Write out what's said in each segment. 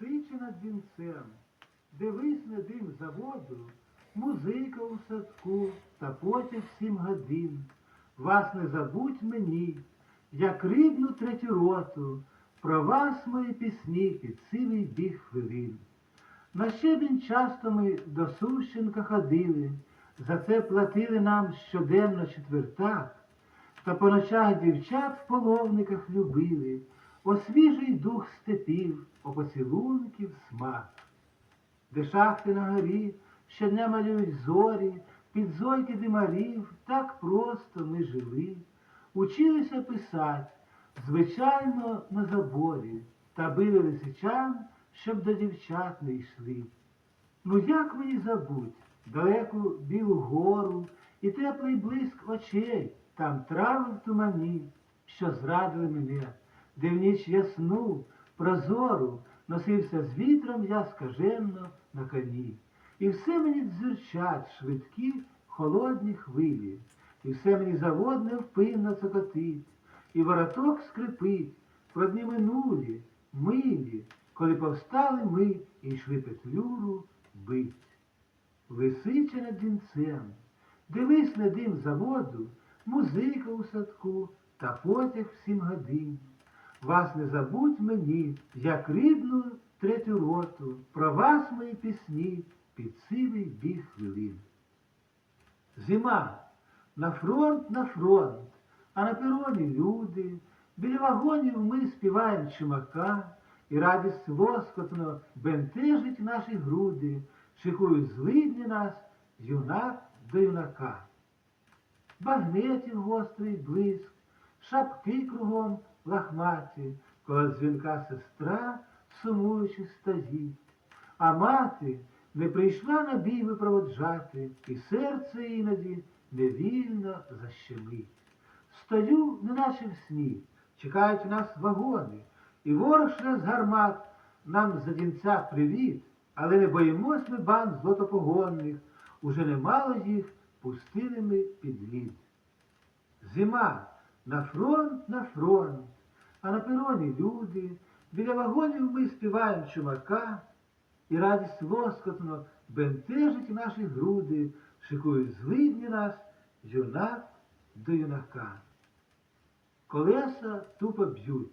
Висиче над вінцем, дивись на дим заводу, музика у садку та потяг сім годин. Вас не забудь мені, як рідну третю роту, про вас мої пісні під сивий біг хвилин. На щебінь часто ми до Сущенка ходили, за це платили нам щоденно четвертак, та по ночах дівчат в половниках любили, о свіжий дух степів, о поцілунків смак. Де шахти на горі щодня малюють зорі, під зойки димарів, так просто ми жили, училися писать, звичайно, на заборі, та били лисичан, щоб до дівчат не йшли. Ну як мені забудь далеку білу гору і теплий блиск очей, там трави в тумані, що зрадили мене, де в ніч ясну, прозору, носився з вітром я скаженно на коні. І все мені дзюрчать швидкі, холодні хвилі, і все мені заводне впинно цокотить, і вороток скрипить, про дні минулі, милі, коли повстали ми і йшли петлюру бить. Висиче над вінцем, дивись на дим заводу, музика у садку та потяг в сім годин. Вас не забудь мені, як рідну третю роту, про вас мої пісні під сивий біг хвилин. Зима, на фронт, на фронт, а на пероні люди, біля вагонів ми співаємо чумака, і радість лоскотно бентежить наші груди, шикують злидні нас юнак до юнака. Багнетів гострий блиск, шапки кругом лахматі, коли дзвінка сестра, сумуючи стоїть. А мати не прийшла на бій випроводжати, і серце іноді невільно защемить. Стою, неначе в сні, чекають нас вагони, і ворог з гармат, нам за дінця привіт, але не боїмось ми банд злотопогонних, уже немало їх пустили ми під лід. Зима на фронт, на фронт, а на пероні люди, біля вагонів ми співаємо чумака, і радість лоскотно бентежить наші груди, шикують злидні нас, юнак до юнака. Колеса тупо б'ють,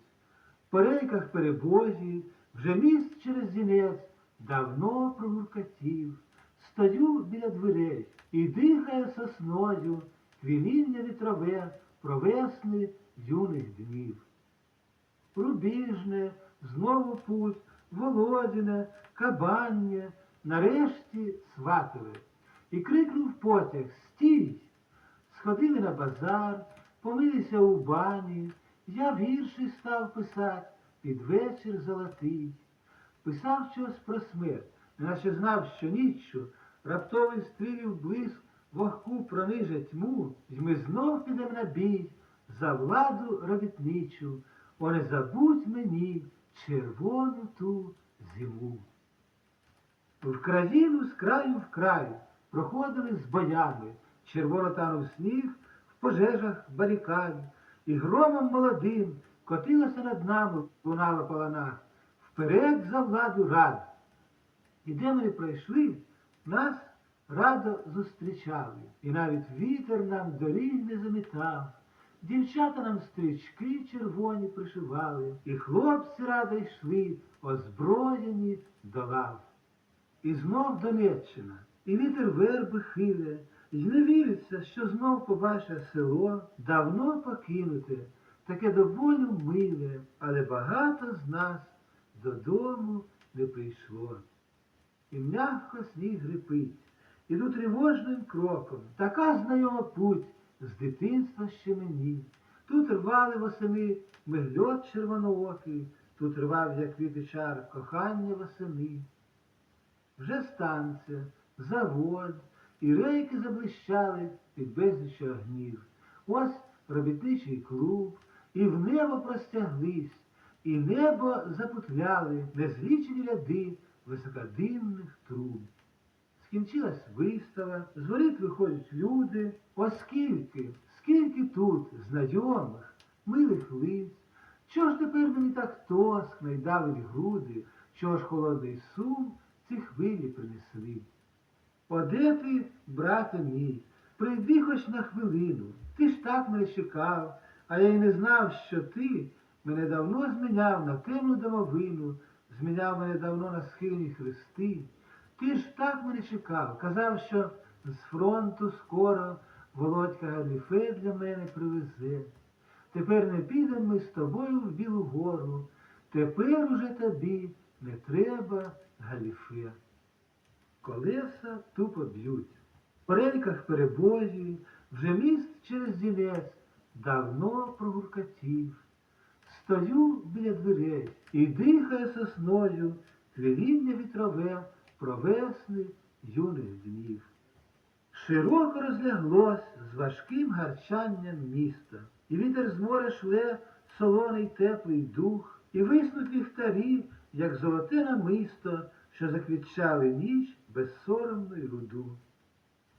по рейках перебозі, вже міст через зінець давно прогуркотів. Стою біля дверей і дихає сосною квіління вітрове про весни юних днів. Рубіжне, знову путь, Володіне, кабання, нарешті сватове. І крикнув потяг Стій! Сходили на базар, помилися у бані, я вірші став писати під вечір золотий. Писав щось про смерть, неначе знав, що ніччю раптовий стрілів блиск вогку прониже тьму, й ми знов підемо на бій за владу робітничу. О, не забудь мені червону ту зиму. В країну з краю в край проходили з боями, червоно танув сніг в пожежах барикад, і громом молодим котилося над нами, лунала по ланах, вперед за владу рад. І де ми пройшли, нас радо зустрічали, і навіть вітер нам доріг не замітав. Дівчата нам стрічки червоні пришивали, і хлопці радо йшли, озброєні до лав. І знов Донеччина, і вітер верби хиле, й не віриться, що знов побачить село, давно покинуте, таке до болю миле, але багато з нас додому не прийшло. І м'яко сніг грипить, іду тривожним кроком, така знайома путь з дитинства ще мені. Тут рвали восени мигльот червоноокий, тут рвав, як квітичар, кохання восени. Вже станція, завод, і рейки заблищали під безліччю огнів. Ось робітничий клуб, і в небо простяглись, і небо запутляли незлічені ряди високодимних труб. Скінчилась вистава, з воріт виходять люди, оскільки, скільки тут знайомих, милих лиць, чого ж тепер мені так тоскно й давить груди, що ж холодний сум ці хвилі принесли. Оде ти, брате мій, прийди хоч на хвилину, ти ж так мене чекав, а я й не знав, що ти мене давно зміняв на темну домовину, зміняв мене давно на схилені хрести. Ти ж так мене чекав, казав, що з фронту скоро Володька Галіфе для мене привезе. Тепер не підемо ми з тобою в Білу гору, тепер уже тобі не треба галіфе. Колеса тупо б'ють, в рейках перебої, вже міст через зінець давно прогуркотів. Стою біля дверей і дихає сосною квіління вітрове про весни юних днів. Широко розляглось з важким гарчанням міста, і вітер з моря шле солоний теплий дух, і виснуть ліхтарі, як золоте намисто, що заквітчали ніч безсоромну й руду.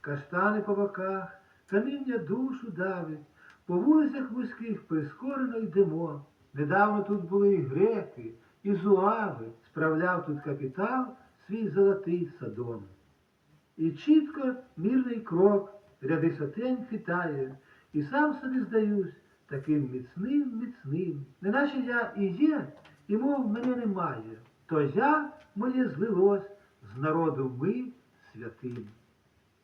Каштани по боках, каміння душу давить, по вулицях вузьких прискорено йдемо. Недавно тут були і греки, і зуави, справляв тут капітал свій золотий садом. І чітко мірний крок, ряди сотень хитає, і сам собі здаюсь таким міцним, міцним, неначе я і є, і мов мене немає, то я моє злилось з народу ми святим.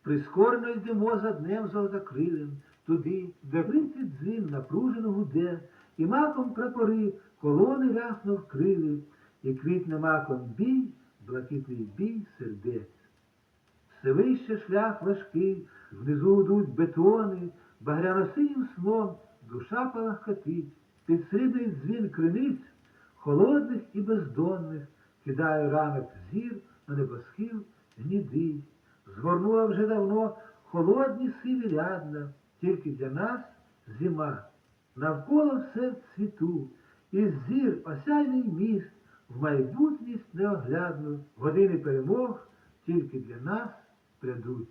Прискорено йдемо за днем золотокрилим, туди, де винцить дзвін напружено гуде, і маком прапори колони рясно вкрили, і квітне маком бій, блакитний бій сердець. Все вище шлях важкий, внизу гудуть бетони, багряно-синім сном душа палахкотить, під срібний дзвін криниць, холодних і бездонних, кидає ранок зір на небосхил гнідий. Згорнула вже давно холодні сиві рядна, тільки для нас зима. Навколо все цвіту, і зір осяйний міст, в майбутність неоглядну, години перемог тільки для нас produz.